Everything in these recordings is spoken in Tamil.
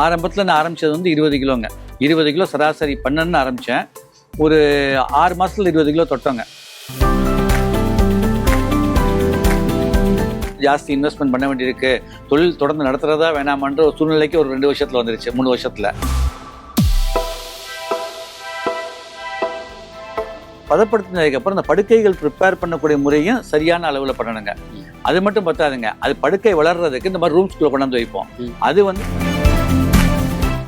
ஆரம்பத்தில் நான் ஆரம்பிச்சது வந்து இருபது கிலோங்க. இருபது கிலோ சராசரி பண்ணன்னு ஆரம்பித்தேன் ஒரு ஆறு மாசத்துல இருபது கிலோ தொட்டோங்க. ஜாஸ்தி இன்வெஸ்ட்மெண்ட் பண்ண வேண்டியிருக்கு. தொழில் தொடர்ந்து நடத்துறதா வேணாமான்ற ஒரு சூழ்நிலைக்கு ஒரு ரெண்டு வருஷத்துல வந்துருச்சு மூணு வருஷத்துல. பதப்படுத்தினதுக்கு அப்புறம் இந்த படுக்கைகள் ப்ரிப்பேர் பண்ணக்கூடிய முறையும் சரியான அளவில் பண்ணணுங்க. அது மட்டும் பத்தாதுங்க. அது படுக்கை வளர்றதுக்கு இந்த மாதிரி ரூம்ஸ்குள்ள கொண்டாந்து வைப்போம். அது வந்து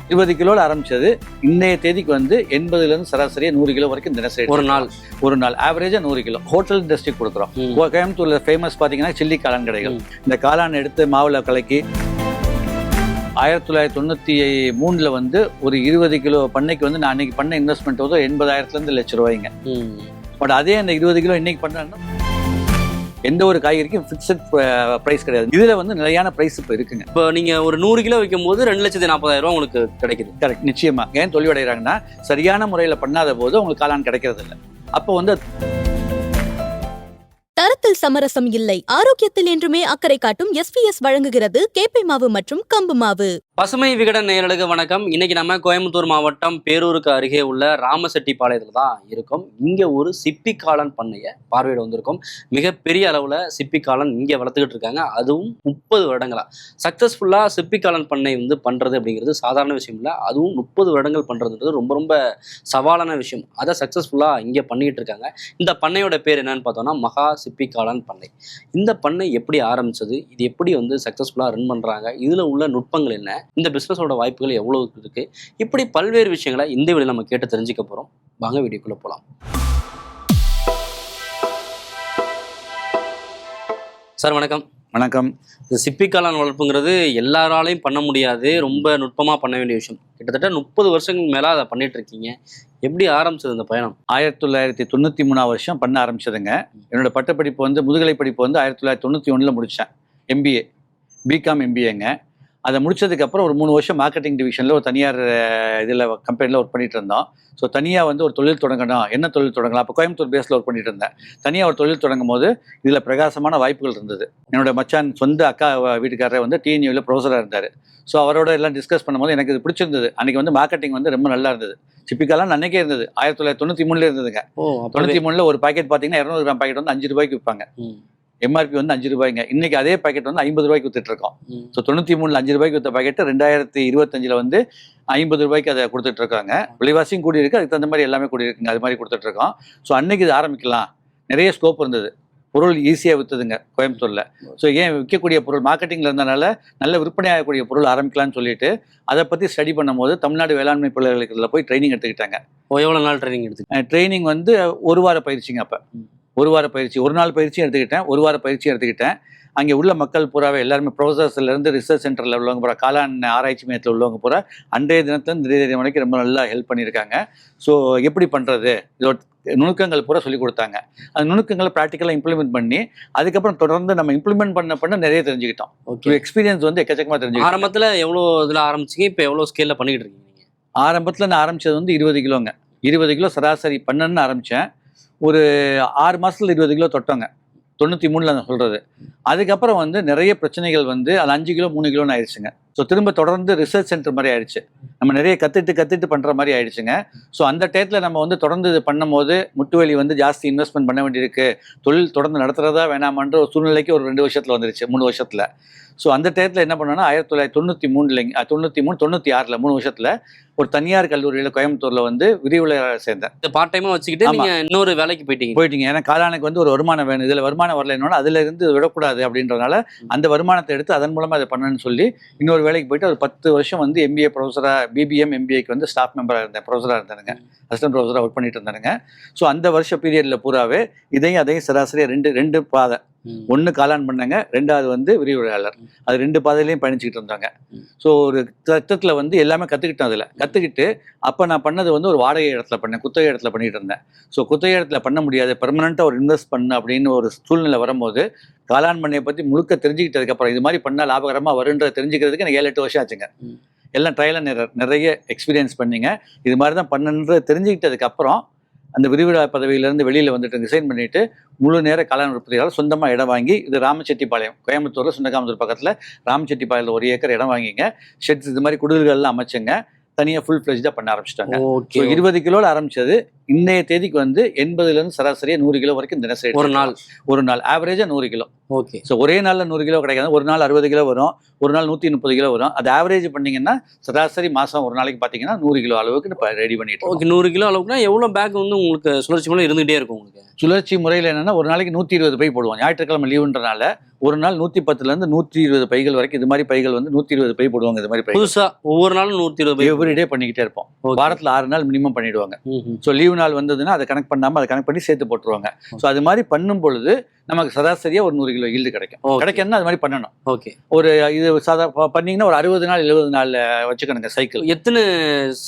இருபது கிலோல ஆரம்பிச்சது. இன்னைய தேதிக்கு வந்து எண்பதுல இருந்து சராசரியா நூறு கிலோ வரைக்கும் தினசரி ஒரு நாள். ஒரு நாள். ஆவரேஜா நூறு கிலோ. ஹோட்டல் இண்டஸ்ட்ரி கொடுக்குறோம். கோயம்புத்தூர்ல ஃபேமஸ் பாத்தீங்கன்னா சில்லி காளான் கடைகள். இந்த காளான் எடுத்து மாவுல கலக்கி ஆயிரத்தி தொள்ளாயிரத்தி தொண்ணூத்தி மூணுல வந்து ஒரு இருபது கிலோ பண்ணைக்கு வந்து நான் அன்னைக்கு பண்ண இன்வெஸ்ட்மெண்ட் வந்து எண்பதாயிரத்துல இருந்து லட்ச ரூபாய்ங்க. பட் அதே அந்த இருபது கிலோ இன்னைக்கு பண்ணா எந்த ஒரு காய்கறிக்கும் ஃபிக்ஸட் ப்ரைஸ் கிடையாது. இதுல வந்து நிலையான ப்ரைஸ் இப்போ இருக்குங்க. இப்போ நீங்க ஒரு நூறு கிலோ வைக்கும் போது ரெண்டு லட்சத்தி நாற்பதாயிரம் ரூபாய் உங்களுக்கு கிடைக்குது. கரெக்ட் நிச்சயமா. ஏன் தொழிலடைகிறாங்கன்னா சரியான முறையில் பண்ணாத போது உங்களுக்கு காளான் கிடைக்கிறது இல்லை அப்போ வந்து தரத்தில் சமரசம் இல்லை. ஆரோக்கியத்தில் என்றுமே அக்கறை காட்டும் எஸ்பிஎஸ் வழங்குகிறது கேப்பை மாவு மற்றும் கம்பு மாவு. பசுமை விகடன் நேயர்களுக்கு வணக்கம். இன்னைக்கு நம்ம கோயம்புத்தூர் மாவட்டம் பேரூருக்கு அருகே உள்ள ராமசெட்டிப்பாளையத்தில் தான் இருக்கும். இங்கே ஒரு சிப்பி காளான் பண்ணையை பார்வையிட வந்திருக்கோம். மிகப்பெரிய அளவில் சிப்பி காளான் இங்கே வளர்த்துக்கிட்டு இருக்காங்க. அதுவும் முப்பது வருடங்களா. சக்ஸஸ்ஃபுல்லாக சிப்பி காளான் பண்ணை வந்து பண்ணுறது அப்படிங்கிறது சாதாரண விஷயம் இல்லை. அதுவும் முப்பது வருடங்கள் பண்ணுறதுன்றது ரொம்ப ரொம்ப சவாலான விஷயம். அதை சக்ஸஸ்ஃபுல்லாக இங்கே பண்ணிக்கிட்டு இருக்காங்க. இந்த பண்ணையோட பேர் என்னன்னு பார்த்தோம்னா மகா சிப்பி காளான் பண்ணை. இந்த பண்ணை எப்படி ஆரம்பிச்சது? இது எப்படி வந்து சக்ஸஸ்ஃபுல்லாக ரன் பண்ணுறாங்க இதில் உள்ள நுட்பங்கள் என்ன? இந்த பிஸ்னஸோட வாய்ப்புகள் எவ்வளோ இருக்கு? இப்படி பல்வேறு விஷயங்களை இந்த வீடியோ நம்ம கேட்டு தெரிஞ்சுக்க போகிறோம் வாங்க வீடியோக்குள்ளே போகலாம் சார் வணக்கம். வணக்கம். இந்த சிப்பி காளான் வளர்ப்புங்கிறது எல்லாராலையும் பண்ண முடியாது. ரொம்ப நுட்பமாக பண்ண வேண்டிய விஷயம். கிட்டத்தட்ட முப்பது வருஷங்களுக்கு மேலே அதை பண்ணிட்டு இருக்கீங்க. எப்படி ஆரம்பிச்சது இந்த பயணம்? ஆயிரத்தி தொள்ளாயிரத்தி தொண்ணூற்றி மூணாம் வருஷம் பண்ண ஆரம்பிச்சதுங்க. என்னோட பட்டப்படிப்பு வந்து முதுகலை படிப்பு வந்து ஆயிரத்தி தொள்ளாயிரத்தி தொண்ணூற்றி ஒன்றில் முடித்தேன் எம்பிஏ பிகாம் எம்பிஏங்க அதை முடிச்சதுக்கப்புறம் ஒரு மூணு வருஷம் மார்க்கெட்டிங் டிவிஷனில் ஒரு தனியார் இதில் கம்பெனியில் ஒர்க் பண்ணிட்டு இருந்தோம். ஸோ தனியாக வந்து ஒரு தொழில் தொடங்கணும். என்ன தொழில் தொடங்கலாம்? அப்போ கோயம்புத்தூர் பேஸில் ஒர்க் பண்ணிட்டு இருந்தேன். தனியாக ஒரு தொழில் தொடங்கும் போது இதில் பிரகாசமான வாய்ப்புகள் இருந்தது. என்னோட மச்சான் சொந்த அக்கா வீட்டுக்காரர் வந்து டிஎன்யூவில் ப்ரொஃபஸராக இருந்தார். ஸோ அவரோட எல்லாம் டிஸ்கஸ் பண்ணும்போது எனக்கு இது பிடிச்சிருந்தது. அன்றைக்கி வந்து மார்க்கெட்டிங் வந்து ரொம்ப நல்லா இருந்தது. சிப்பிக்காலாம் அன்னைக்கே இருந்தது. ஆயிரத்தி தொள்ளாயிரத்தி தொண்ணூற்றி மூணுல இருந்ததுங்க. தொண்ணூற்றி மூணில் ஒரு பாக்கெட் பார்த்தீங்கன்னா இரநூறு கிராம் பாக்கெட் வந்து அஞ்சு ரூபாய்க்கு விற்பாங்க எம்ஆர்பி வந்து அஞ்சு ரூபாய்ங்க. இன்னைக்கு அதே பாக்கெட் வந்து ஐம்பது ரூபாய்க்கு வித்துட்டு இருக்கோம். ஸோ தொண்ணூற்றி மூணில் அஞ்சு ரூபாய்க்கு வித்த பாக்கெட் ரெண்டாயிரத்தி இருபத்தஞ்சில் வந்து ஐம்பது ரூபாய்க்கு அதை கொடுத்துட்டு இருக்காங்க. விலைவாசியும் கூடி இருக்கு அதுக்கு தகுந்த மாதிரி எல்லாமே கூடி இருக்குங்க அது மாதிரி கொடுத்துட்டு இருக்கோம். ஸோ அன்னைக்கு இது ஆரம்பிக்கலாம். நிறைய ஸ்கோப் இருந்தது. பொருள் ஈஸியாக விற்றுதுங்க கோயம்புத்தூரில். ஸோ ஏன் விற்கக்கூடிய பொருள் மார்க்கெட்டிங்கில் இருந்தனால நல்ல விற்பனை ஆகக்கூடிய பொருள் ஆரம்பிக்கலாம்னு சொல்லிட்டு அதை பற்றி ஸ்டடி பண்ணும்போது தமிழ்நாடு வேளாண்மை பிள்ளைகளுக்கு போய் ட்ரைனிங் எடுத்துக்கிட்டாங்க. எவ்வளோ நாள் ட்ரைனிங் எடுத்து ட்ரைனிங் வந்து ஒரு வார பயிற்சிங்க அப்போ. ஒரு வார பயிற்சி ஒரு நாள் பயிற்சியும் எடுத்துக்கிட்டேன் ஒரு வார பயிற்சியும் எடுத்துக்கிட்டேன். அங்கே உள்ள மக்கள் பூராவே எல்லாருமே ப்ரொஃபசர்ஸ்ல இருந்து ரிசர்ச் சென்டரில் உள்ளவங்க பூரா காளான் ஆராய்ச்சி மையத்தில் உள்ளவங்க பூரா அன்றைய தினத்துலேருந்து திடீர் வரைக்கும் ரொம்ப நல்லா ஹெல்ப் பண்ணியிருக்காங்க. ஸோ எப்படி பண்ணுறது இதோட நுணுக்கங்கள் பூரா சொல்லி கொடுத்தாங்க. அந்த நுணுக்கங்களை ப்ராக்டிக்கலாக இம்ப்ளிமெண்ட் பண்ணி அதுக்கப்புறம் தொடர்ந்து நம்ம இம்ப்ளிமெண்ட் பண்ண பண்ண நிறைய தெரிஞ்சுக்கிட்டோம். ஓகே எக்ஸ்பீரியன்ஸ் வந்து எக்கச்சக்கமாக தெரிஞ்சுக்கிட்டோம். ஆரம்பத்தில் எவ்வளோ இதில் ஆரம்பிச்சிங்க? இப்போ எவ்வளோ ஸ்கேலில் பண்ணிக்கிட்டு இருக்கீங்க ஆரம்பத்தில் நான் ஆரம்பிச்சது வந்து இருபது கிலோங்க. இருபது கிலோ சராசரி பண்ணன்னு ஆரம்பித்தேன் ஒரு ஆறு மாதத்தில் இருபது கிலோ தொட்டோங்க. தொண்ணூற்றி மூணில் நான் சொல்கிறது அதுக்கப்புறம் வந்து நிறைய பிரச்சனைகள் வந்து அது அஞ்சு கிலோ மூணு கிலோன்னு ஆயிடுச்சுங்க. ஸோ திரும்ப தொடர்ந்து ரிசர்ச் சென்டர் மாதிரி ஆயிடுச்சு. நம்ம நிறைய கற்றுட்டு கற்றுட்டு பண்ணுற மாதிரி ஆயிடுச்சுங்க. ஸோ அந்த டயத்தில் நம்ம வந்து தொடர்ந்து இது பண்ணும்போது முட்டுவலி வந்து ஜாஸ்தி இன்வெஸ்ட்மெண்ட் பண்ண வேண்டியிருக்கு. தொழில் தொடர்ந்து நடத்துறதா வேணாமான்ற ஒரு சூழ்நிலைக்கு ஒரு ரெண்டு வருஷத்தில் வந்துருச்சு மூணு வருஷத்தில். ஸோ அந்த டயத்தில் என்ன பண்ணோன்னா ஆயிரத்தி தொள்ளாயிரத்தி தொண்ணூற்றி மூணுலைங்க தொண்ணூற்றி மூணு தொண்ணூற்றி ஆறில் மூணு வருஷத்தில் ஒரு தனியார் கல்லூரியில் கோயம்புத்தூரில் வந்து விரிவுரையாளர் சேர்ந்தேன். இந்த பார்ட் டைமாக வச்சுக்கிட்டு. நீங்கள் இன்னொரு வேலைக்கு போயிட்டீங்க. போயிட்டீங்க. ஏன்னா காலானுக்கு வந்து ஒரு வருமானம் வேணும். இதில் வருமானம் வரல என்னன்னா அதுல இருந்து விடக்கூடாது அப்படின்றதுனால அந்த வருமானத்தை எடுத்து அதன் மூலமா அதை பண்ணணும்னு சொல்லி இன்னொரு வேலைக்கு போயிட்டு ஒரு பத்து வருஷம் வந்து எம்பிஏ ப்ரொஃபஸரா பிபிஎம் எம்பிஏக்கு வந்து ஸ்டாஃப் மெம்பராக இருந்தேன். ப்ரொஃபஸராக இருந்தானுங்க. அசிஸ்டன்ட் ப்ரொஃபஸராக ஒர்க் பண்ணிட்டு இருந்தானுங்க. ஸோ அந்த வருஷ பீரியட்ல பூராவே இதையும் அதையும் சராசரியாக ரெண்டு ரெண்டு பாதை. ஒன்று காலான் பண்ணாங்க ரெண்டாவது வந்து விரிவுரையாளர். அது ரெண்டு பாதையிலையும் பயணிச்சுக்கிட்டு இருந்தாங்க. ஸோ ஒரு சட்டத்தில் வந்து எல்லாமே கற்றுக்கிட்டேன் அதில். கற்றுக்கிட்டு அப்போ நான் பண்ணது வந்து ஒரு வாடகை இடத்துல பண்ணேன் குத்தகை இடத்துல பண்ணிட்டு இருந்தேன். ஸோ குத்தகை இடத்துல பண்ண முடியாது. பெர்மனண்ட்டாக ஒரு இன்வெஸ்ட் பண்ணு அப்படின்னு ஒரு சூழ்நிலை வரும்போது காளான் பண்ணையை பற்றி முழுக்க தெரிஞ்சுக்கிட்டதுக்கப்புறம் இது மாதிரி பண்ணால் லாபகரமாக வருன்றதை தெரிஞ்சுக்கிறதுக்கு எனக்கு ஏழு எட்டு வருஷம் ஆச்சுங்க. எல்லாம் ட்ரையல் நிறைய நிறைய எக்ஸ்பீரியன்ஸ் பண்ணீங்க. இது மாதிரி தான் பண்ணுன்றது தெரிஞ்சுக்கிட்டதுக்கப்புறம் அந்த விரிவிழா பதவியிலேருந்து வெளியில் வந்துட்டு ரிசைன் பண்ணிட்டு முழு நேர காளான் உற்பத்தியாளர் சொந்தமாக இடம் வாங்கி இது ராமச்செட்டிப்பாளையம் கோயம்புத்தூரில் சுண்டகாமத்தூர் பக்கத்தில் ராமச்செட்டிப்பாளையத்தில் ஒரு ஏக்கர் இடம் வாங்கிங்க. ஷெட்ஸ் இது மாதிரி குடில்கள்லாம் அமைச்சுங்க. தனியாக ஃபுல் ஃப்ளெஜ்டாக பண்ண ஆரம்பிச்சிட்டாங்க. இருபது கிலோவில் ஆரம்பிச்சது இன்றைய தேதிக்கு வந்து எண்பதுலேருந்து சராசரியாக நூறு கிலோ வரைக்கும் தினசரி ஒரு நாள். ஒரு நாள். ஆவரேஜாக நூறு கிலோ. ஓகே. ஸோ ஒரே நாளில் நூறு கிலோ கிடைக்காது. ஒரு நாள் அறுபது கிலோ வரும். ஒரு நாள் நூற்றி முப்பது கிலோ வரும். அது ஆவரேஜ் பண்ணீங்கன்னா சராசரி மாதம் ஒரு நாளைக்கு பார்த்தீங்கன்னா நூறு கிலோ அளவுக்கு இப்போ ரெடி பண்ணிட்டு. ஓகே நூறு கிலோ அளவுக்குனா எவ்வளோ பேக் வந்து உங்களுக்கு சுழற்சி மூலம் இருந்துகிட்டே இருக்கும் உங்களுக்கு? சுழற்சி முறையில் என்னன்னா ஒரு நாளைக்கு நூற்றி இருபது பை போடுவோம். ஞாயிற்றுக்கிழமை லீவுன்றனால ஒரு நாள் நூற்றி பத்துலேருந்து நூற்றி இருபது பைகள் வரைக்கும் இது மாதிரி பைகள் வந்து நூற்றி இருபது பை போடுவாங்க இது மாதிரி பை புதுசா ஒவ்வொரு நாளும் நூற்றி இருபது எவ்ரிடே பண்ணிக்கிட்டே இருப்போம். வாரத்தில் ஆறு நாள் மினிமம் பண்ணிடுவாங்க. ஸோ லீவு நாள் வந்ததுன்னா அதை கனெக்ட் பண்ணாமல் அதை கனெக்ட் பண்ணி சேர்த்து போட்டுருவாங்க. ஸோ அது மாதிரி பண்ணும் பொழுது நமக்கு சராசரியாக ஒரு நூறு கிலோ ஈல்டு கிடைக்கும். கிடைக்கணும்னா அது மாதிரி பண்ணணும். ஓகே ஒரு இது சாதா பண்ணீங்கன்னா ஒரு அறுபது நாள் எழுபது நாள் வச்சுக்கணுங்க சைக்கிள் எத்தனை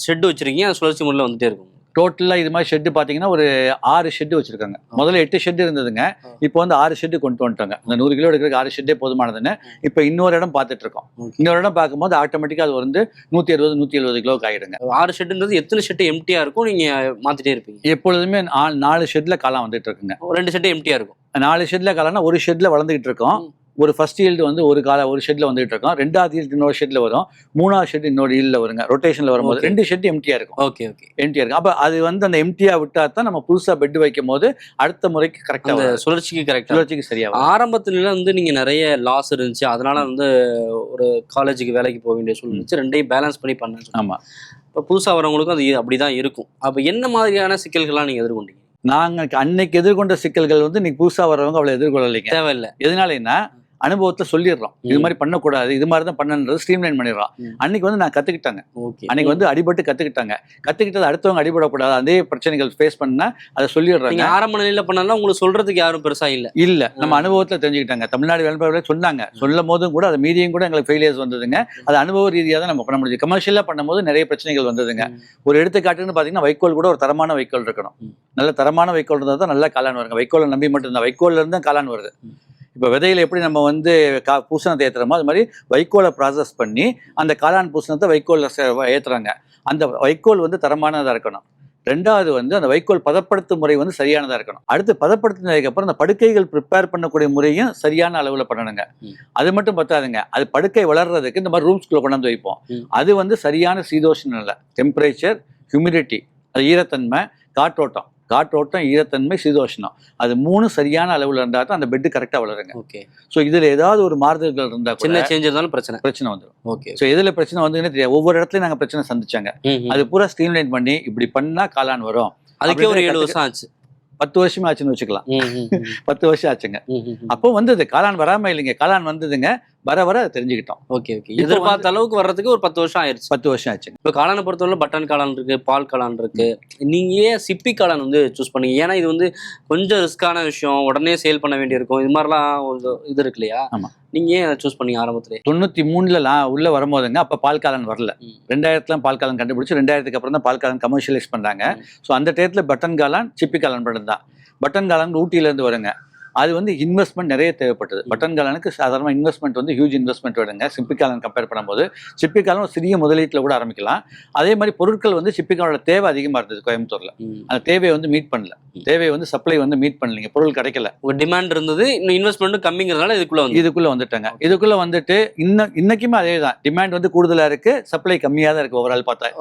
ஷெட் வச்சிருக்கீங்க? அது சுழற்சி முறையில் வந்துட்டே இருக்கும்? டோட்டலாக இது மாதிரி ஷெட்டு பார்த்தீங்கன்னா ஒரு ஆறு ஷெட்டு வச்சிருக்காங்க. முதல்ல எட்டு ஷெட் இருந்ததுங்க. இப்போ வந்து ஆறு ஷெட்டு கொண்டு வந்துட்டாங்க. அந்த நூறு கிலோ எடுக்கிறதுக்கு ஆறு ஷெட்டே போதுமானதுன்னு இப்போ இன்னொரு இடம் பார்த்துட்டு இருக்கோம். இன்னொரு இடம் பார்க்கும்போது ஆட்டோமேட்டிக்காக அது வந்து நூற்றி அறுபது நூற்றி எழுபது கிலோக்கு ஆகிடுங்க ஆறு ஷெட்டுன்றது எத்தனை ஷெட்டு எம்டியா இருக்கும்? நீங்க மாத்திட்டே இருப்பீங்க. எப்பொழுதுமே நாலு ஷெட்டில் காலம் வந்துட்டு இருக்குங்க ஒரு ரெண்டு ஷெட்டு எம்டியா இருக்கும். நாலு ஷெட்ல காலம்னா ஒரு ஷெட்ல வளர்ந்துகிட்டு இருக்கோம். ஒரு ஃபர்ஸ்ட் ஈல்டு வந்து ஒரு கால ஒரு ஷெட்ல வந்துகிட்டு இருக்கோம். ரெண்டாவது ஈல்டு இன்னொரு ஷெட்ல வரும். மூணாவது ஷெட் இன்னொரு ஈல்ல வருங்க. ரொட்டேஷன்ல வரும்போது. ரெண்டு ஷெட் எம்டியா இருக்கும். ஓகே ஓகே எம்டியா இருக்கும். அப்ப அது வந்து அந்த எம்டியா விட்டா தான் நம்ம புதுசா பெட் வைக்கும் போது அடுத்த முறைக்கு கரெக்டா அந்த சுழற்சிக்கு கரெக்டா சுழற்சிக்கு சரியா வரும். ஆரம்பத்துல வந்து நீங்க நிறைய லாஸ் இருந்துச்சு. அதனால வந்து ஒரு காலேஜுக்கு வேலைக்கு போக வேண்டிய சூழ்நிலை ரெண்டையும் பேலன்ஸ் பண்ணி பண்ண ஆமா. இப்போ புதுசா வரவங்களுக்கும் அது அப்படிதான் இருக்கும். அப்ப என்ன மாதிரியான சிக்கல்கள்லாம் நீங்க எதிர்கொண்டீங்க? நாங்க அன்னைக்கு எதிர்கொண்ட சிக்கல்கள் வந்து இன்னைக்கு புதுசா வர்றவங்க அவ்வளவு எதிர்கொள்ளலைங்க. தேவையில்லை. எதனாலன்னா அனுபவத்தை சொல்லிடுறோம். இது. மாதிரி பண்ணக்கூடாது இது மாதிரி தான் பண்ணன்றது ஸ்ட்ரீம்லைன் பண்ணிடுறோம். அன்னைக்கு வந்து நான் கத்துக்கிட்டாங்க. ஓகே. அன்னைக்கு வந்து அடிபட்டு கத்துக்கிட்டாங்க. கத்துக்கிட்டது அடுத்தவங்க அடிபடக்கூடாது. அதே பிரச்சனைகள் ஃபேஸ் பண்ணா அதை சொல்லிடுறாங்க. ஆரம்ப நிலையில பண்ணாலும் உங்களுக்கு சொல்றதுக்கு யாரும் பெருசா இல்ல. இல்ல. நம்ம அனுபவத்துல தெரிஞ்சுக்கிட்டாங்க. தமிழ்நாடு வேலைப்பாடு சொன்னாங்க. சொல்லும் போதும் கூட அதை மீறியும் கூட எங்களுக்கு ஃபெயிலியர்ஸ் வந்ததுங்க. அது அனுபவ ரீதியாக தான் நம்ம பண்ண முடியுது கமர்ஷியலா பண்ணும்போது நிறைய பிரச்சனைகள் வந்ததுங்க. ஒரு எடுத்துக்காட்டுன்னு பாத்தீங்கன்னா வைக்கோல் கூட ஒரு தரமான வைக்கோல் இருக்கணும். நல்ல தரமான வைக்கோல் இருந்தால் தான் நல்ல காளான் வருங்க. வைக்கோலை நம்பி மட்டும் இருந்தால் வைக்கோல்ல இருந்து தான் காளான் வருது. இப்போ விதையில எப்படி நம்ம வந்து கா பூசணத்தை ஏத்துறோமோ அது மாதிரி வைக்கோலை ப்ராசஸ் பண்ணி அந்த காளான் பூசணத்தை வைக்கோல்ல ஏத்துறாங்க. அந்த வைக்கோல் வந்து தரமானதா இருக்கணும். ரெண்டாவது வந்து அந்த வைக்கோல் பதப்படுத்தும் முறை வந்து சரியானதா இருக்கணும். அடுத்து பதப்படுத்தினதுக்கு அப்புறம் அந்த படுக்கைகள் ப்ரிப்பேர் பண்ணக்கூடிய முறையும் சரியான அளவுல பண்ணணுங்க. அது மட்டும் பத்தாதுங்க. அது படுக்கை வளர்றதுக்கு இந்த மாதிரி ரூம்ஸ்குள்ள கொண்டாந்து வைப்போம். அது வந்து சரியான சீதோஷ நிலை டெம்பரேச்சர் ஹியூமிடிட்டி அது ஈரத்தன்மை காற்றோட்டம். காற்றோட்டம் ஈரத்தன்மை சீதோஷணம். அது மூணு சரியான அளவுல இருந்தா தான் அந்த பெட் கரெக்டா வளருங்க. ஓகே. ஸோ இதுல ஏதாவது ஒரு மாறுதல்கள் இருந்தா கூட சின்ன சேஞ்ச் இருந்தாலும் பிரச்சனை. பிரச்சனை வந்துடும் ஓகே. ஸோ எதுல பிரச்சனை வந்துன்னு தெரியாது. ஒவ்வொரு இடத்துலயும் நாங்க பிரச்சனை சந்திச்சாங்க. அது பூரா ஸ்ட்ரீம்லைன் பண்ணி இப்படி பண்ணா காளான் வரும். அதுக்கே ஒரு ஏழு வருஷம் ஆச்சு. பத்து வருஷமே ஆச்சுன்னு வச்சுக்கலாம். பத்து வருஷம் ஆச்சுங்க. அப்போ வந்தது காளான் வராம இல்லைங்க. காளான் வந்ததுங்க. வர வர தெரிஞ்சுக்கிட்டோம். Okay okay. எதிர்பார்த்த அளவுக்கு வர்றதுக்கு ஒரு பத்து வருஷம் ஆயிருச்சு. பத்து வருஷம் ஆச்சுங்க இப்போ காளானை பொறுத்தவரை பட்டன் காளான் இருக்கு பால் காளான் இருக்கு. நீங்க ஏன் சிப்பி காளான் வந்து சூஸ் பண்ணீங்க? ஏன்னா இது வந்து கொஞ்சம் ரிஸ்கான விஷயம். உடனே சேல் பண்ண வேண்டியிருக்கும். இது மாதிரிலாம் ஒரு இது இருக்கு இல்லையா? ஆமா. நீங்க ஏன் அதை சூஸ் பண்ணீங்க ஆரம்பத்திலே? தொண்ணூத்தி மூணுல உள்ள வரும்போதுங்க அப்ப பால் காளான் வரல. ரெண்டாயிரத்துல பால் காளான் கண்டுபிடிச்சு ரெண்டாயிரத்துக்கு அப்புறம் தான் பால் காளான் கமர்ஷியலைஸ் பண்றாங்க. ஸோ அந்த டயத்துல பட்டன் காளான் சிப்பி காளான் மட்டும் தான் பட்டன் காளான் ஊட்டியில இருந்து வருங்க. அது வந்து இன்வெஸ்ட்மெண்ட் நிறைய தேவைப்பட்டது. பட்டன் காளானுக்கு சாதாரண இன்வெஸ்ட்மெண்ட் வந்து ஹியூஜ் இன்வெஸ்ட்மெண்ட் வருங்க சிப்பி காளான் கம்பேர் பண்ணும்போது சிப்பி காளான் ஒரு சிறிய முதலீட்டில் கூட ஆரம்பிக்கலாம். அதே மாதிரி பொருட்கள் வந்து சிப்பி காளோட தேவை அதிகமாக இருந்தது கோயம்புத்தூர்ல. அந்த தேவையை வந்து மீட் பண்ணல. தேவையை வந்து சப்ளை வந்து மீட் பண்ணலைங்க. பொருள் கிடைக்கல. ஒரு டிமாண்ட் இருந்தது இன்னும் இன்வெஸ்ட்மெண்ட்டும் கம்மிங்கிறதுனால இதுக்குள்ள வந்து இதுக்குள்ள வந்துட்டாங்க. இதுக்குள்ள வந்துட்டு இன்னும் இன்னைக்குமே அதே தான் டிமாண்ட் வந்து கூடுதலா இருக்கு சப்ளை கம்மியா தான் இருக்கு ஓவரால் பார்த்தா.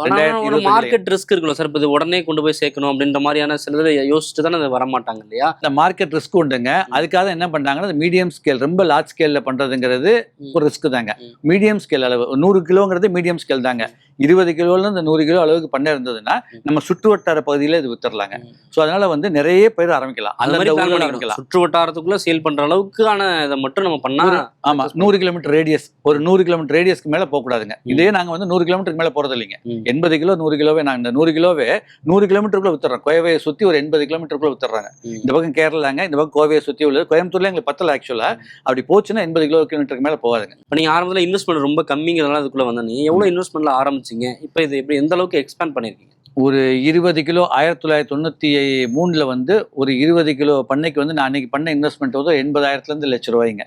மார்க்கெட் ரிஸ்க் இருக்குல்ல சார் இப்போ இது உடனே கொண்டு போய் சேர்க்கணும் அப்படின்ற மாதிரியான சிலது யோசிச்சுட்டு தானே அது வரமாட்டாங்க இல்லையா? இந்த மார்க்கெட் ரிஸ்க் உண்டுங்க. அதுக்காக என்ன பண்றாங்கன்னா மீடியம் ஸ்கேல் ரொம்ப லார்ஜ் ஸ்கேல்ல பண்றதுங்கிறது ஒரு ரிஸ்க் தாங்க. மீடியம் ஸ்கேல் அளவு நூறு கிலோங்கிறது மீடியம் ஸ்கேல் தாங்க. இருபது கிலோல இருந்து நூறு கிலோ அளவுக்கு பண்ண இருந்ததுன்னா நம்ம சுற்று வட்டார பகுதியில இது வித்துறலாங்க ம். ஸோ அதனால வந்து நிறைய பேர் ஆரம்பிக்கலாம். அந்த மாதிரி. ஆரம்பிக்கலாம். சுற்று வட்டாரத்துக்குள்ள சேல் பண்ற அளவுக்கான இதை மட்டும் நம்ம பண்ணா ஆமா நூறு கிலோமீட்டர் ரேடியஸ் ஒரு நூறு கிலோமீட்டர் ரேடியஸ்க்கு மேல போக கூடாதுங்க இதே நாங்க வந்து நூறு கிலோமீட்டருக்கு மேல போறது இல்லைங்க. எண்பது கிலோ நூறு கிலோவே நாங்க இந்த நூறு கிலோவே நூறு கிலோமீட்டருக்குள்ள வித்துறோம் கோவையை சுத்தி ஒரு எண்பது கிலோமீட்டருக்குள்ள வித்துறாங்க. இந்த பக்கம் கேரளாங்க இந்த பக்கம் கோவையை சுத்தி உள்ளது. கோயம்புத்தூர்ல எங்களுக்கு பத்தல ஆக்சுவலா அப்படி போச்சுன்னா எண்பது கிலோ கிலோமீட்டருக்கு மேல போகாதுங்க. நீங்கள் ஆரம்பத்தில் இன்வெஸ்ட்மெண்ட் ரொம்ப கம்மிங்கிறதுனால அதுக்குள்ள வந்தீங்க எவ்வளோ இன்வெஸ்ட்மெண்ட்ல ஆரம்பிச்சீங்க. இப்போ இது எப்படி எந்த அளவுக்கு எக்ஸ்பேண்ட் பண்ணிருக்கீங்க? ஒரு இருபது கிலோ ஆயிரத்தி தொள்ளாயிரத்தி தொண்ணூத்தி மூணுல வந்து ஒரு இருபது கிலோ பண்ணைக்கு வந்து நான் அன்னைக்கு பண்ண இன்வெஸ்ட்மெண்ட் வந்து எண்பதாயிரத்துல இருந்து லட்ச ரூபாய்ங்க.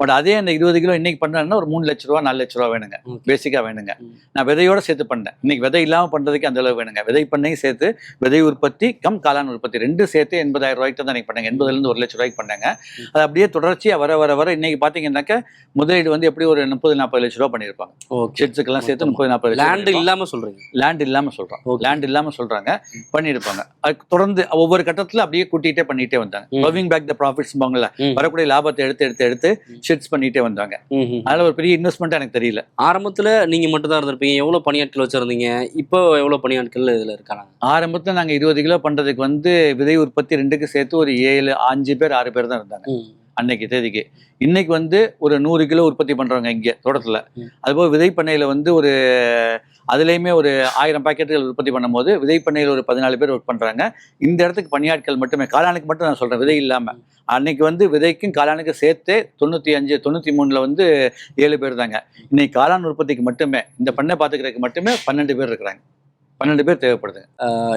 பட் அதே அந்த இருபது கிலோ இன்னைக்கு பண்ணேன்னா ஒரு மூணு லட்ச ரூபா நாலு லட்ச ரூபா வேணுங்க. பேசிக்காக வேணுங்க. நான் விதையோட சேர்த்து பண்ணேன் இன்னைக்கு விதை இல்லாமல் பண்ணுறதுக்கு அந்த அளவு வேணுங்க. விதை பண்ணையும் சேர்த்து விதை உற்பத்தி கம் காளான் உற்பத்தி ரெண்டு சேர்த்து எண்பதாயிரம் ரூபாய்க்கு தான் எனக்கு பண்ணேங்க. எண்பதுலேருந்து ஒரு லட்ச ரூபாய்க்கு பண்ணேங்க. அது அப்படியே தொடர்ச்சியாக வர வர வர இன்னைக்கு பார்த்தீங்கன்னாக்க முதலீடு வந்து எப்படி ஒரு முப்பது நாற்பது லட்ச ரூபா பண்ணியிருப்பாங்க. ஓகே செட்ஸுக்கெல்லாம் சேர்த்து முப்பது நாற்பது லேண்ட் இல்லாம சொல்றீங்க. லேண்ட் இல்லாமல் சொல்கிறோம். லேண்ட் இல்லாமல் சொல்கிறாங்க பண்ணியிருப்பாங்க. தொடர்ந்து ஒவ்வொரு கட்டத்தில் அப்படியே கூட்டிகிட்டே பண்ணிகிட்டே வந்தாங்க. Buying back the profits. வரக்கூடிய லாபத்தை எடுத்து எடுத்து எடுத்து ஷெட்ஸ் பண்ணிகிட்டே வந்தாங்க. அதில் ஒரு பெரிய இன்வெஸ்ட்மெண்ட் எனக்கு தெரியல. ஆரம்பத்துல நீங்க மட்டும் தான் இருந்திருப்பீங்க எவ்வளவு பணியாட்கள் வச்சிருந்தீங்க? இப்போ எவ்வளவு பணியாட்கள் இதுல இருக்காங்க? ஆரம்பத்தில் நாங்கள் இருபது கிலோ பண்ணுறதுக்கு வந்து விதை உற்பத்தி ரெண்டுக்கு சேர்த்து ஒரு ஏழு அஞ்சு பேர் ஆறு பேர் தான் இருந்தாங்க. அன்னைக்கு தேதிக்கு. இன்னைக்கு வந்து ஒரு நூறு கிலோ உற்பத்தி பண்ணுறவங்க இங்கே தோட்டத்தில். அதுபோல் விதை பண்ணையில் வந்து ஒரு அதுலேயுமே ஒரு ஆயிரம் பாக்கெட்டுகள் உற்பத்தி பண்ணும்போது விதை பண்ணையில் ஒரு பதினாலு பேர் ஒர்க் பண்ணுறாங்க இந்த இடத்துக்கு பணியாட்கள் மட்டுமே காளானுக்கு மட்டும் நான் சொல்கிறேன் விதை இல்லாமல் அன்னைக்கு வந்து விதைக்கும் காளானுக்கும் சேர்த்தே தொண்ணூற்றி அஞ்சு தொண்ணூற்றி மூணில் வந்து ஏழு பேர் தாங்க. இன்னைக்கு காளான் உற்பத்திக்கு மட்டுமே இந்த பண்ணை பார்த்துக்கிறதுக்கு மட்டுமே பன்னெண்டு பேர் இருக்கிறாங்க. பன்னெண்டு பேர் தேவைப்படுதுங்க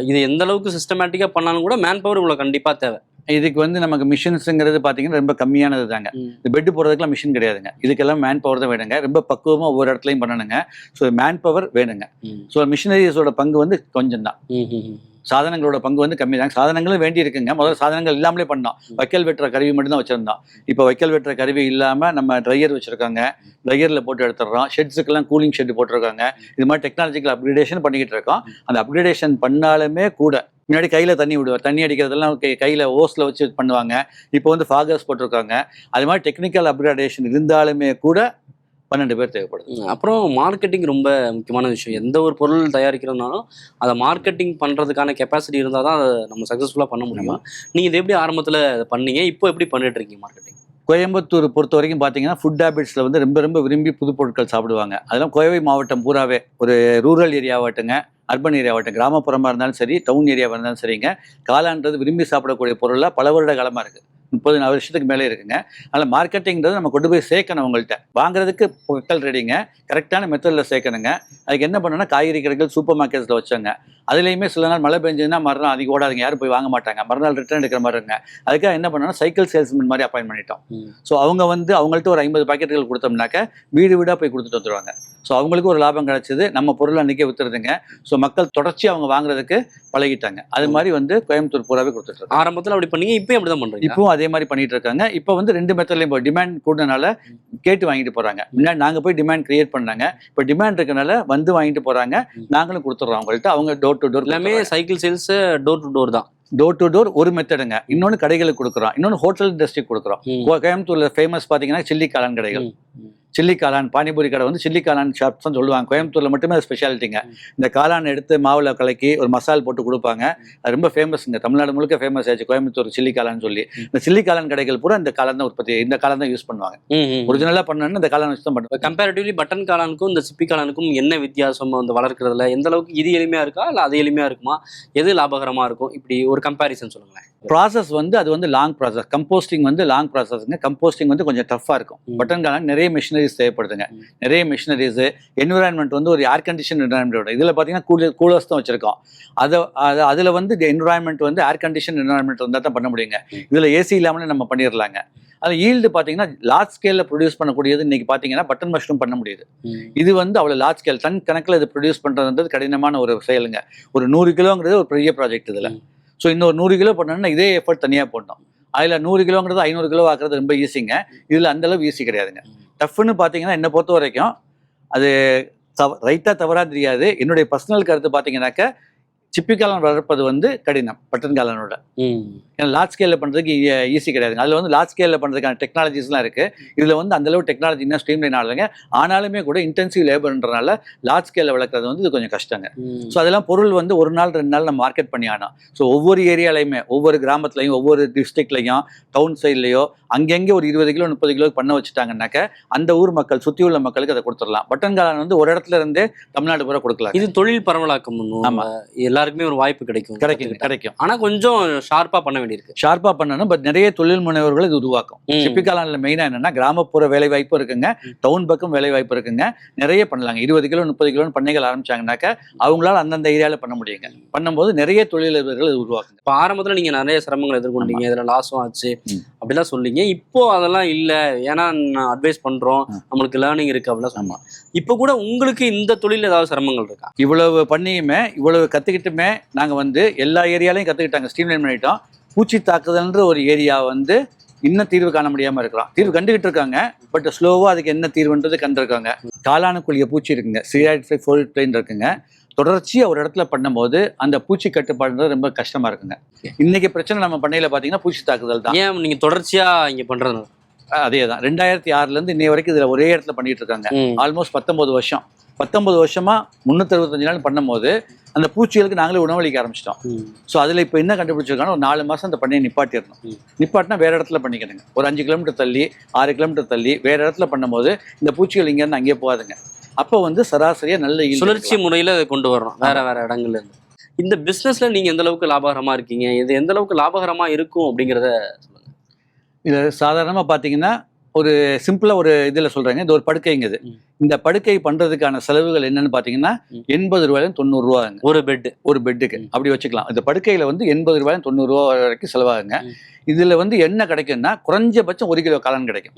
இது எந்த அளவுக்கு சிஸ்டமேட்டிக்கா பண்ணாலும் கூட மேன் பவர் இவ்வளவு கண்டிப்பா தேவை. இதுக்கு வந்து நமக்கு மிஷின்ஸுங்கிறது பார்த்தீங்கன்னா ரொம்ப கம்மியானது தாங்க. இந்த பெட் போடுறதுக்குலாம் மிஷின் கிடையாதுங்க. இதுக்கெல்லாம் மேன் பவர் தான் வேணுங்க. ரொம்ப பக்குவமாக ஒவ்வொரு இடத்துலையும் பண்ணணுங்க. ஸோ மேன் பவர் வேணுங்க ஸோ மிஷினரிஸோட பங்கு வந்து கொஞ்சம் தான் சாதனங்களோட பங்கு வந்து கம்மி தாங்க சாதனங்களும் வேண்டி இருக்குங்க முதல்ல சாதனங்கள் இல்லாமலே பண்ணோம் வைக்கல் வெட்டுற கருவி மட்டும் தான் வச்சிருந்தோம் இப்போ வைக்கல் வெட்டுற கருவி இல்லாமல் நம்ம ட்ரையர் வச்சிருக்காங்க. ட்ரையரில் போட்டு எடுத்துடுறோம். ஷெட்ஸுக்கெல்லாம் கூலிங் ஷெட் போட்டிருக்காங்க. இது மாதிரி டெக்னாலஜிக்கல் அப்கிரேடேஷன் பண்ணிக்கிட்டு இருக்கோம். அந்த அப்கிரேடேஷன் பண்ணாலுமே கூட முன்னாடி கையில் தண்ணி விடுவார். தண்ணி அடிக்கிறதெல்லாம் கையில் ஓஸில் வச்சு பண்ணுவாங்க. இப்போ வந்து ஃபாகர்ஸ் போட்டிருக்காங்க. அது மாதிரி டெக்னிக்கல் அப்கிரேடேஷன் இருந்தாலுமே கூட பன்னெண்டு பேர் தேவைப்படுது. அப்புறம் மார்க்கெட்டிங் ரொம்ப முக்கியமான விஷயம். எந்த ஒரு பொருள் தயாரிக்கிறதுனாலும் அதை மார்க்கெட்டிங் பண்றதுக்கான கெப்பாசிட்டி இருந்தால் தான் அதை நம்ம சக்ஸஸ்ஃபுல்லாக பண்ண முடியும். நீங்க இது எப்படி ஆரம்பத்துல பண்ணீங்க? இப்போ எப்படி பண்ணிட்டு இருக்கீங்க மார்க்கெட்டிங் கோயம்புத்தூர் பொறுத்த வரைக்கும் பார்த்தீங்கன்னா ஃபுட் ஹேபிட்ஸில் வந்து ரொம்ப ரொம்ப விரும்பி புது பொருட்கள் சாப்பிடுவாங்க. அதெல்லாம் கோவை மாவட்டம் பூராவே. ஒரு ரூரல் ஏரியாவாட்டுங்க அர்பன் ஏரியாவாட்டும் கிராமப்புறமாக இருந்தாலும் சரி டவுன் ஏரியாவாக இருந்தாலும் சரிங்க. காளான்றது விரும்பி சாப்பிடக்கூடிய பொருளாக பல வருட காலமாக இருக்குது முப்பது நாலு வருஷத்துக்கு மேலே இருக்குங்க. அதில் மார்க்கெட்டிங்கிறது நம்ம கொண்டு போய் சேர்க்கணும் உங்கள்கிட்ட வாங்குறதுக்கு மக்கள் ரெடிங்க கரெக்டான மெத்தடில் சேர்க்கணுங்க. அதுக்கு என்ன பண்ணணும்னா காய்கறி கடைகள் சூப்பர் மார்க்கெட்ஸில் வச்சாங்க. அதுலேயுமே சில நாள் மழை பெஞ்சதுன்னா மறுநாள் அதிகம் ஓடாதுங்க. யாரும் போய் வாங்க மாட்டாங்க. மறுநாள் ரிட்டர்ன் எடுக்கிற மாதிரி இருங்க அதுக்காக என்ன பண்ணோம்னா சைக்கிள் சேல்ஸ்மேன் மாதிரி அப்பாயின் பண்ணிட்டோம். ஸோ அவங்க வந்து அவங்கள்ட்ட ஒரு ஐம்பது பாக்கெட்டுகள் கொடுத்தோம்னாக்க வீடு வீடாக போய் கொடுத்துட்டு வந்துருவாங்க. ஸோ அவங்களுக்கு ஒரு லாபம் கிடைச்சது. நம்ம பொருள் அன்றைக்கே வித்துறதுங்க. ஸோ மக்கள் தொடர்ச்சி அவங்க வாங்குறதுக்கு பழகிட்டாங்க. அது மாதிரி வந்து கோயம்புத்தூர் பூராவே கொடுத்துட்டு ஆரம்பத்துல அப்படி பண்ணீங்க இப்போ அப்படி தான் பண்றீங்க இப்பவும் அதே மாதிரி பண்ணிட்டு இருக்காங்க. இப்போ வந்து ரெண்டு மெத்தட்லையும் போய் டிமாண்ட் கூடனால கேட்டு வாங்கிட்டு போறாங்க. முன்னாடி நாங்க போய் டிமாண்ட் கிரியேட் பண்ணாங்க. இப்போ டிமாண்ட் இருக்கனால வந்து வாங்கிட்டு போறாங்க. நாங்களும் கொடுத்துட்றோம் அவங்கள்ட்ட. அவங்க டோர் டு டோர் எல்லாமே cycle sales door to door தான். டோர் டு டோர் ஒரு மெத்தடுங்க இன்னொன்று கடைகளுக்கு கொடுக்குறோம். இன்னொன்று ஹோட்டல் இண்டஸ்ட்ரி கொடுக்குறோம். கோயம்புத்தூர்ல ஃபேமஸ் பார்த்தீங்கன்னா சில்லி காளான் கடைகள். சில்லி காளான் பானிபூரி கடை வந்து சில்லி காளான் ஷாப்ஸ் தான் சொல்லுவாங்க. கோயம்புத்தூர்ல மட்டுமே அது ஸ்பெஷாலிட்டிங்க. இந்த காளான் எடுத்து மாவுல கலக்கி ஒரு மசால் போட்டு கொடுப்பாங்க. அது ரொம்ப ஃபேமஸுங்க தமிழ்நாடு முழுக்க ஃபேமஸ் ஆச்சு கோயம்புத்தூர் சில்லி. காளான் சொல்லி இந்த சில்லி காளான் கடைகள் பூரா இந்த காளான் தான் உற்பத்தி. இந்த காளான் தான் யூஸ் பண்ணுவாங்க. ஒரிஜினலாக பண்ணணும்னா இந்த காளான் வச்சு தான் பண்ணுவாங்க. கம்பேரிட்டிவ்லி பட்டன் காளானுக்கும் இந்த சிப்பி காளானுக்கும் என்ன வித்தியாசம் வந்து வளர்க்கறதுல? எந்த அளவுக்கு இது எளிமையா இருக்கா? இல்ல அது எளிமையா இருக்குமா? எது லாபகரமா இருக்கும்? இப்படி ஒரு கம்பேரிசன் சொல்லுங்களேன். ப்ராசஸ் வந்து அது வந்து லாங் ப்ராசஸ் கம்போஸ்டிங் வந்து லாங் ப்ராசஸ்ங்க கம்போஸ்டிங் வந்து கொஞ்சம் டஃப்பாக இருக்கும். பட்டன் காளான் நிறைய மிஷினரிஸ் தேவைப்படுதுங்க. நிறைய மிஷினரிஸ் என்விரான்மெண்ட் வந்து ஒரு ஏர் கண்டிஷன் என்விரான்மெண்ட் இதில் பார்த்தீங்கன்னா கூலர் கூலர்ஸ் தான் வச்சிருக்கோம். அதை அது அதில் வந்து என்விரான்மெண்ட் வந்து ஏர் கண்டிஷன் என்விரான்மெண்ட் இருந்தால் தான் பண்ண முடியுங்க. இதில் ஏசி இல்லாமலே நம்ம பண்ணிடலாங்க அது ஈல்டு பார்த்தீங்கன்னா லார்ஜ் ஸ்கேலில் ப்ரொடியூஸ் பண்ணக்கூடியது இன்னைக்கு பார்த்தீங்கன்னா பட்டன் மஷ்ரூம் பண்ண முடியுது. இது வந்து அவ்வளோ லார்ஜ் ஸ்கேல் டன் கணக்கில் இது ப்ரொடியூஸ் பண்ணுறதுன்றது கடினமான ஒரு செயலுங்க. ஒரு நூறு கிலோங்கிறது ஒரு பெரிய ப்ராஜெக்ட் இதில். ஸோ இன்னொரு நூறு கிலோ பண்ணணும்னா இதே எஃபர்ட் தனியாக போடணும். அதில் நூறு கிலோங்கிறது ஐநூறு கிலோ ஆக்குறது ரொம்ப ஈஸிங்க இதில் அந்தளவு ஈஸி கிடையாதுங்க. டஃப்னு பார்த்தீங்கன்னா என்னை பொறுத்த வரைக்கும் அது தவ ரைட்டாக தவறாக தெரியாது. என்னுடைய பர்சனல் கருத்து பார்த்தீங்கன்னாக்க சிப்பிக்காலன் வளர்ப்பது வந்து கடினம் பட்டன்காலனோட. ஏன்னா லார்ஜ் ஸ்கேலில் பண்ணுறதுக்கு ஈஸி கிடையாதுங்க. அதில் வந்து லார்ஜ் ஸ்கேலில் பண்ணுறதுக்கான டெக்னாலஜிஸ்லாம் இருக்குது இதில் வந்து அந்த அளவு டெக்னாலஜி இன்னும் ஸ்ட்ரீம்லைன் ஆகலைங்க ஆனாலுமே கூட இன்டென்சிவ் லேபர்ன்றனால லார்ஜ் ஸ்கேலில் வளர்க்குறது வந்து இது கொஞ்சம் கஷ்டங்க. ஸோ அதெல்லாம் பொருள் வந்து ஒரு நாள் ரெண்டு நாள் நம்ம மார்க்கெட் பண்ணி ஆனோம் ஸோ ஒவ்வொரு ஏரியாலையுமே ஒவ்வொரு கிராமத்துலையும் ஒவ்வொரு டிஸ்ட்ரிக்ட்லையும் டவுன் சைட்லையோ அங்கங்கே ஒரு இருபது கிலோ முப்பது கிலோ பண்ண வச்சுட்டாங்கன்னாக்க அந்த ஊர் மக்கள் சுற்றி உள்ள மக்களுக்கு அதை கொடுத்துடலாம். பட்டன் காளான் வந்து ஒரு இடத்துல இருந்தே தமிழ்நாடு பூரா கொடுக்கலாம் இது தொழில் பரவலாக்கம் ஆமா. எல்லாருக்குமே ஒரு வாய்ப்பு கிடைக்கும். கிடைக்கும் கிடைக்கும். ஆனா கொஞ்சம் ஷார்ப்பா பண்ண வேண்டியிருக்கு ஷார்ப்பா பண்ணணும் பட் நிறைய தொழில் முனைவர்கள் இது உருவாக்கும். சிப்பிக்காலான்ல மெயினா என்னன்னா கிராமப்புற வேலை வாய்ப்பு இருக்குங்க டவுன் பக்கம் வேலை வாய்ப்பு இருக்குங்க நிறைய பண்ணலாங்க. இருபது கிலோ முப்பது கிலோன்னு பண்ணைகள் ஆரம்பிச்சாங்கனாக்க அவங்களால அந்தந்த ஏரியால பண்ண முடியுங்க. பண்ணும்போது நிறைய தொழிலதிபர்கள் இது உருவாக்குங்க. இப்போ ஆரம்பத்துல நீங்க நிறைய சிரமங்கள் எதிர்கொண்டீங்க இதுல லாஸும் ஆச்சு. அப்படிலாம் சொல்லிங்க. இப்போ அதெல்லாம் இல்ல ஏன்னா நான் அட்வைஸ் பண்றோம். நம்மளுக்கு லேர்னிங் இருக்கு அப்படிலாம் சொன்னோம் இப்போ கூட உங்களுக்கு இந்த தொழில் ஏதாவது சிரமங்கள் இருக்கா? இவ்வளவு பண்ணியுமே இவ்வளவு கத்துக்கிட்டுமே நாங்க வந்து எல்லா ஏரியாலையும் கத்துக்கிட்டாங்க ஸ்ட்ரீம்லைன் பண்ணிட்டோம். பூச்சி தாக்குதல்ன்ற ஒரு ஏரியா வந்து இன்னும் தீர்வு காண முடியாம இருக்கலாம். தீர்வு கண்டுகிட்டு இருக்காங்க பட் ஸ்லோவா அதுக்கு என்ன தீர்வுன்றது கண்டிருக்காங்க. காளானுக்குரிய பூச்சி இருக்குங்க. சிராய்ட் ஃபை ஃபோர் பிளைன் இருக்குங்க. தொடர்ச்சியா ஒரு இடத்துல பண்ணும்போது அந்த பூச்சி கட்டுப்பாடுன்றது ரொம்ப கஷ்டமா இருக்குங்க. இன்னைக்கு பிரச்சனை நம்ம பண்ணையில பாத்தீங்கன்னா பூச்சி தாக்குதல் தான். ஏன் நீங்க தொடர்ச்சியா இங்க பண்றது? அதே தான் ரெண்டாயிரத்தி ஆறுல இருந்து இன்னை வரைக்கும் இதுல ஒரே இடத்துல பண்ணிட்டு இருக்காங்க. ஆல்மோஸ்ட் பத்தொன்பது வருஷம். பத்தொன்பது வருஷமா முன்னூத்தி அறுபத்தஞ்சு நாள் பண்ணும்போது அந்த பூச்சிகளுக்கு நாங்களே உணவளிக்க ஆரம்பிச்சிட்டோம். ஸோ அதில் இப்போ என்ன கண்டுபிடிச்சிருக்காங்க ஒரு நாலு மாதம் அந்த பண்ணையை நிப்பாட்டிடணும். நிப்பாட்டினா வேற இடத்துல பண்ணிக்கணுங்க. ஒரு அஞ்சு கிலோமீட்டர் தள்ளி ஆறு கிலோமீட்டர் தள்ளி வேற இடத்துல பண்ணும்போது இந்த பூச்சிகள் இங்கேருந்து அங்கேயே போகாதுங்க. அப்போ வந்து சராசரியா நல்ல சுழற்சி. முறையில கொண்டு வரணும். வேற வேற இடங்கள்ல இருந்து. இந்த பிசினஸ்ல நீங்க எந்த அளவுக்கு லாபகரமா இருக்கீங்க? இது எந்த அளவுக்கு லாபகரமா இருக்கும் அப்படிங்கறத சொல்லுங்க. இது சாதாரணமா பார்த்தீங்கன்னா ஒரு சிம்பிளா ஒரு இதுல சொல்றேங்க. இது ஒரு படுக்கைங்க இது ம். இந்த படுக்கை பண்றதுக்கான செலவுகள் என்னன்னு பார்த்தீங்கன்னா ம். எண்பது ரூபாயிலும் தொண்ணூறு ரூபாங்க. ஒரு பெட் ஒரு பெட்டுக்கு. அப்படி வச்சுக்கலாம். இந்த படுக்கையில வந்து எண்பது ரூபாயும் தொண்ணூறு ரூபா வரைக்கும் செலவாகுங்க. இதுல வந்து என்ன கிடைக்கும்னா குறைஞ்சபட்சம் ஒரு கிலோ காளான் கிடைக்கும்.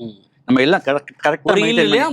நம்ம எல்லாம் கரெக்டா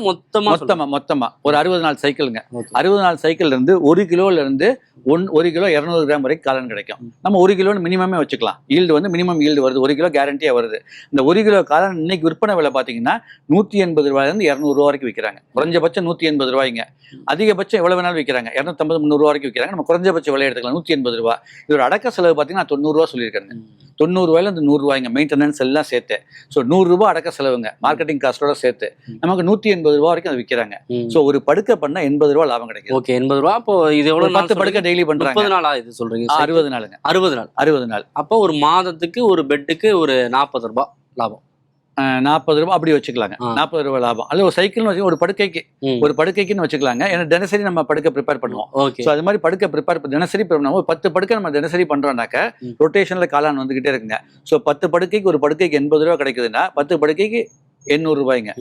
மொத்தமா மொத்தமா மொத்தமா. ஒரு அறுபது நாள் சைக்கிளுங்க. அறுபது நாள் சைக்கிள்ல இருந்து ஒரு கிலோல இருந்து ஒன் ஒரு கிலோ இரநூறு கிராம் வரைக்கும் காளான் கிடைக்கும். நம்ம ஒரு கிலோன்னு மினிமமே வச்சுக்கலாம். ஈல்டு வந்து மினிமம் ஈல்டு வருது. ஒரு கிலோ கேரண்டியா வருது. இந்த ஒரு கிலோ காளான் இன்னைக்கு விற்பனை விலை பாத்தீங்கன்னா நூத்தி எண்பது ரூபாயில இருந்து இரநூறு ரூபா வரைக்கும் விற்கிறாங்க குறைஞ்சபட்சம் நூத்தி எண்பது ரூபாய்ங்க. அதிகபட்சம் எவ்வளவு வேணாலும் விற்கிறாங்க இரநூத்தம்பது ரூபா வரைக்கும் விற்கிறாங்க நம்ம குறைஞ்சபட்ச விலை எடுத்துக்கலாம். நூத்தி எண்பது ரூபா. இதோட அடக்க செலவு பாத்தீங்கன்னா தொண்ணூறு ரூபா சொல்லியிருக்காங்க. தொண்ணூறு ரூபாயில இருந்து நூறு ரூபாய்ங்க மெயின்டெனன்ஸ் எல்லாம் சேர்த்து ஸோ நூறு ரூபாய் அடக்க செலவுங்க. மார்க்கெட்டிங் காஸ்டோட சேர்த்து. நமக்கு நூத்தி எண்பது ரூபா வரைக்கும் அது விற்கிறாங்க ஸோ ஒரு படுக்கை பண்ணா எண்பது ரூபா லாபம் கிடைக்கும் ஓகே எண்பது ரூபா. அப்போ இது ஒரு எவ்வளவு பத்து படுக்கை டெய்லி முப்பது நாளா இது சொல்றீங்க? ஆ, அறுபது நாளுங்க. அறுபது நாள். அறுபது நாள். அப்போ ஒரு மாதத்துக்கு ஒரு பெட்டுக்கு ஒரு நாற்பது ரூபாய் லாபம். நாற்பது ரூபாய் அப்படி வச்சுக்கலாங்க. நாற்பது ரூபாய் லாபம். அல்ல ஒரு சைக்கிள்னு வச்சு ஒரு படுக்கைக்கு. ஒரு படுக்கைக்குன்னு வச்சுக்கலாங்க. ஏன்னா தினசரி நம்ம படுக்கை ப்ரிப்பேர் பண்ணுவோம். ஸோ அது மாதிரி படுக்கை ப்ரிப்பேர் தினசரி பண்ணுவோம். ஒரு பத்து படுக்கை நம்ம தினசரி பண்றோம்னாக்க. ரொட்டேஷன்ல காளான் வந்துகிட்டே இருக்குங்க. ஸோ பத்து படுக்கைக்கு ஒரு படுக்கைக்கு எண்பது ரூபா கிடைக்குதுன்னா பத்து படுக்கைக்கு எண்ணூறு ரூபாய்ங்க.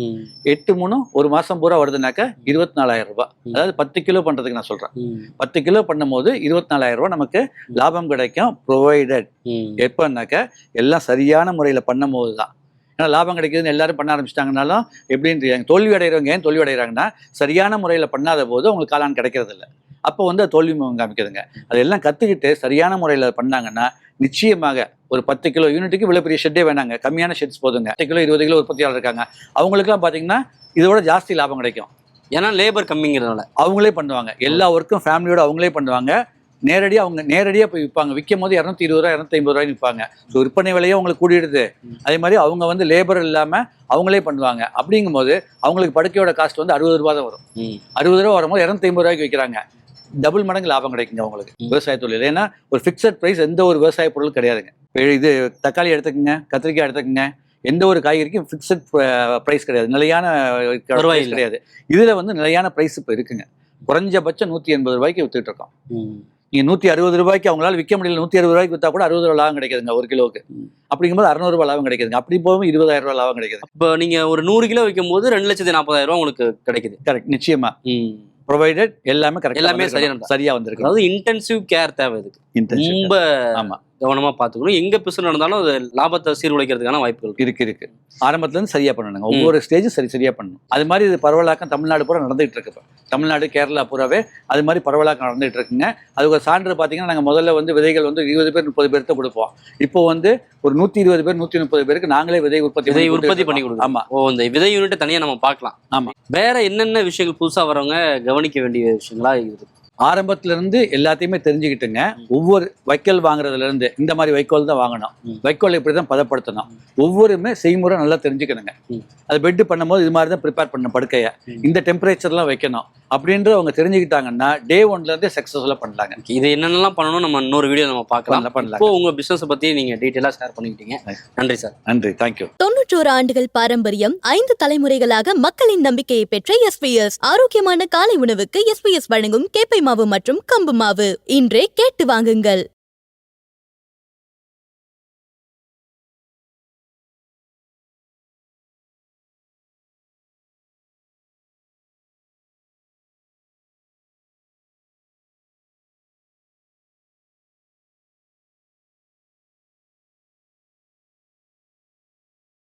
எட்டு மூணு ஒரு மாசம் பூரா வருதுனாக்க இருபத்தி நாலாயிரம் ரூபாய். அதாவது பத்து கிலோ பண்றதுக்கு நான் சொல்றேன். பத்து கிலோ பண்ணும்போது இருபத்தி நாலாயிரம் ரூபாய் நமக்கு லாபம் கிடைக்கும் ப்ரொவைடட். எப்பன்னாக்க எல்லாம் சரியான முறையில் பண்ணும்போது தான் ஏன்னா லாபம் கிடைக்குதுன்னு எல்லாரும் பண்ண ஆரம்பிச்சிட்டாங்கனாலும் எப்படின்னு தோல்வி அடைகிறவங்க ஏன் தோல்வி அடைகிறாங்கன்னா சரியான முறையில் பண்ணாத போது அவங்களுக்கு காளான் கிடைக்கிறது இல்லை அப்போ வந்து தோல்வி முகம் காமிக்குதுங்க. அதெல்லாம் கற்றுக்கிட்டு சரியான முறையில் பண்ணாங்கன்னா நிச்சயமாக ஒரு பத்து கிலோ யூனிட்டுக்கு இவ்வளோ பெரிய ஷெட்டே வேணாங்க. கம்மியான ஷெட்ஸ் போதுங்க. பத்து கிலோ இருபது கிலோ உற்பத்தியாளர் இருக்காங்க. அவங்களுக்குலாம் பார்த்தீங்கன்னா இதோட ஜாஸ்தி லாபம் கிடைக்கும். ஏன்னா லேபர் கம்மிங்கிறதுனால. அவங்களே பண்ணுவாங்க. எல்லா ஒர்க்கும் ஃபேமிலியோட அவங்களே பண்ணுவாங்க. நேரடியாக அவங்க நேரடியாக போய் விற்பாங்க. விற்கும் போது இரநூத்தி இருபது ரூபா இரநூத்தி ஐம்பது ரூபாய்னு விற்பாங்க. ஸோ விற்பனை விலையும் அவங்களுக்கு கூடிடுது. அதே மாதிரி அவங்க வந்து லேபர் இல்லாமல் அவங்களே பண்ணுவாங்க. அப்படிங்கும்போது அவங்களுக்கு படுக்கையோட காஸ்ட் வந்து அறுபது ரூபா தான் வரும். அறுபது ரூபா வரும்போது இரநூத்தி ஐம்பது ரூபாய்க்கு விற்கிறாங்க டபுள் மடங்கு லாபம் கிடைக்குங்க அவங்களுக்கு. விவசாய தொழில். ஏன்னா ஒரு ஃபிக்ஸட் ப்ரைஸ் எந்த ஒரு விவசாய பொருளும் கிடையாதுங்க. இது தக்காளி எடுத்துக்கங்க கத்திரிக்காய் எடுத்துக்கங்க எந்த ஒரு காய்கறிக்கும் ஃபிக்ஸட் ப்ரைஸ் கிடையாது. நிலையான. கிடையாது. இதுல வந்து நிலையான ப்ரைஸ் இப்போ இருக்குங்க. குறைஞ்சபட்சம் நூற்றி எண்பது ரூபாய்க்கு வித்துட்டு இருக்கோம். ம். நீங்க நூற்றி அறுபது ரூபாய்க்கு அவங்களால விற்க முடியல நூற்றி அறுபது ரூபாய்க்கு வித்தா கூட அறுபது ரூபா லாபம் கிடைக்குதுங்க ஒரு கிலோவுக்கு. அப்படிங்கும்போது அறுநூறு ரூபாய் லாபம் கிடைக்குதுங்க. அப்படி போகும் இருபதாயிரம் ரூபாய் லாபம் கிடைக்குது. இப்போ நீங்க ஒரு நூறு கிலோ விற்கும் போது ரெண்டு லட்சத்தி நாற்பதாயிரம் ரூபாய் உங்களுக்கு கிடைக்குது. கரெக்ட் நிச்சயமா. ம். ப்ரொவைடட் எல்லாமே கரெக்ட் எல்லாமே. சரியா வந்திருக்கு அதாவது இன்டென்சிவ் கேர் தேவை இதுக்கு. ரொம்ப ஆமா. கவனமா பாத்துக்கணும் எங்க பிசு நடந்தாலும் அது லாபத்தை சீர்குலைக்கிறதுக்கான வாய்ப்புகள் இருக்கு. இருக்கு ஆரம்பத்துல இருந்து சரியா பண்ணணுங்க ஒவ்வொரு ஸ்டேஜும் சரி சரியா பண்ணணும் அது மாதிரி இது பரவலாக்கம் தமிழ்நாடு பூரா நடந்துகிட்டு இருக்கு தமிழ்நாடு கேரளா பூராவே அது மாதிரி பரவலாக்கம் நடந்துகிட்டு இருக்குங்க. அதுக்கு ஒரு சான்று பாத்தீங்கன்னா நாங்க முதல்ல வந்து விதைகள் வந்து இருபது பேர் முப்பது பேர்த்த கொடுப்போம். இப்போ வந்து ஒரு நூத்தி இருபது பேர் நூத்தி முப்பது பேருக்கு நாங்களே விதை உற்பத்தி விதை உற்பத்தி பண்ணி இருக்கோம். ஆமா. ஓ இந்த விதை யூனிட்டை தனியா நம்ம பார்க்கலாம். ஆமா. வேற என்னென்ன விஷயங்கள் புதுசா வரவங்க கவனிக்க வேண்டிய விஷயங்களா இருக்கு ஆரம்பத்துல இருந்து எல்லாத்தையுமே தெரிஞ்சுக்கிட்டுங்க ஒவ்வொரு வைக்கோல் வாங்குறதுல இருந்து இந்த மாதிரி வைக்கோல் தான் வாங்கணும். வைக்கோல் இப்படி தான் பதப்படுத்தணும் ஒவ்வொருமே செய்முறை நல்லா தெரிஞ்சுக்கணுங்க. அது பெட் பண்ணும்போது இது மாதிரி தான் ப்ரிப்பேர் பண்ணணும் படுக்கையை. இந்த டெம்பரேச்சர்லாம் வைக்கணும் அப்படின்ற அவங்க தெரிஞ்சுக்கிட்டாங்கன்னா டே ஒன்ல இருந்தே சக்சஸ்ஃபுல்லா பண்ணலாங்க. இது என்னென்னலாம் பண்ணணும் நம்ம இன்னொரு வீடியோ நம்ம பார்க்கலாம். பண்ணலாம், பண்ணலாம். இப்போ உங்க பிசினஸ் பத்தி நீங்க டீட்டெயிலா ஷேர் பண்ணிக்கிட்டீங்க. நன்றி சார் நன்றி தேங்க்யூ தொன்னூற்றோரு ஆண்டுகள் பாரம்பரியம் ஐந்து தலைமுறைகளாக மக்களின் நம்பிக்கையை பெற்ற எஸ்பிஎஸ் ஆரோக்கியமான காலை உணவுக்கு எஸ்பிஎஸ் வழங்கும் கேப்பை மாவு மற்றும் கம்பு மாவு. இன்றே கேட்டு வாங்குங்கள்.